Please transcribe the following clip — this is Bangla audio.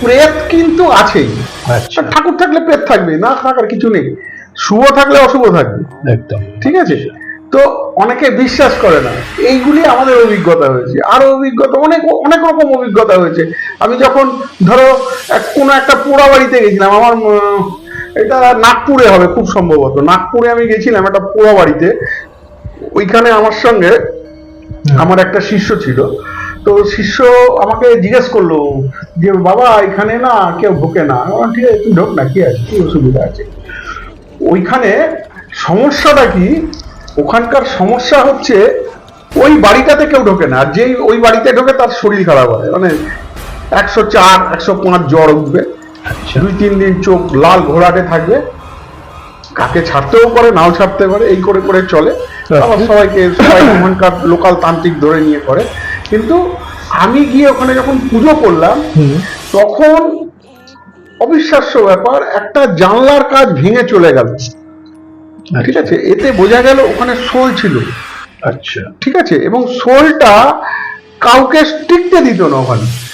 প্রেত কিন্তু আছেই। আচ্ছা। ঠাকুর থাকলে প্রেত থাকবে না থাকার কিছু নেই। শুভ থাকলে অশুভ থাকবে। একদম। ঠিক আছে? তো অনেকে বিশ্বাস করে না। এইগুলি আমাদের অভিজ্ঞতা হয়েছে। আরও অভিজ্ঞতা অনেক অনেক রকম অভিজ্ঞতা হয়েছে। আমি যখন ধরো কোনো একটা পোড়া বাড়িতে গেছিলাম আমার এটা নাগপুরে হবে খুব সম্ভবত। নাগপুরে আমি গেছিলাম একটা পোড়া বাড়িতে। ওইখানে আমার সঙ্গে আমার একটা শিষ্য ছিল। তো শিষ্য আমাকে জিজ্ঞেস করল যে বাবা এখানে না কেউ ঢোকে না। ঠিক আছে তুই ঢোক না কি আছে? কি অসুবিধা আছে? ওইখানে সমস্যাটা কি? ওখানকার সমস্যা হচ্ছে ওই বাড়িটাতে কেউ ঢোকে না। আর যেই ওই বাড়িতে ঢোকে তার শরীর খারাপ হয়। মানে একশো চার একশো পাঁচ জ্বর উঠবে। দুই তিন দিন চোখ লাল ঘোরাটে থাকবে। কাকে ছাড়তেও পারে নাও ছাড়তে পারে এই করে করে চলে। আবার সবাইকে সবাই ওখানকার লোকাল তান্ত্রিক ধরে নিয়ে করে। কিন্তু আমি গিয়ে ওখানে যখন পুজো করলাম তখন অবিশ্বাস্য ব্যাপার একটা জানলার কাজ ভেঙে চলে গেল। ঠিক আছে? এতে বোঝা গেল ওখানে শোল ছিল। আচ্ছা। ঠিক আছে? এবং শোলটা কাউকে টিকতে দিত না ওখানে।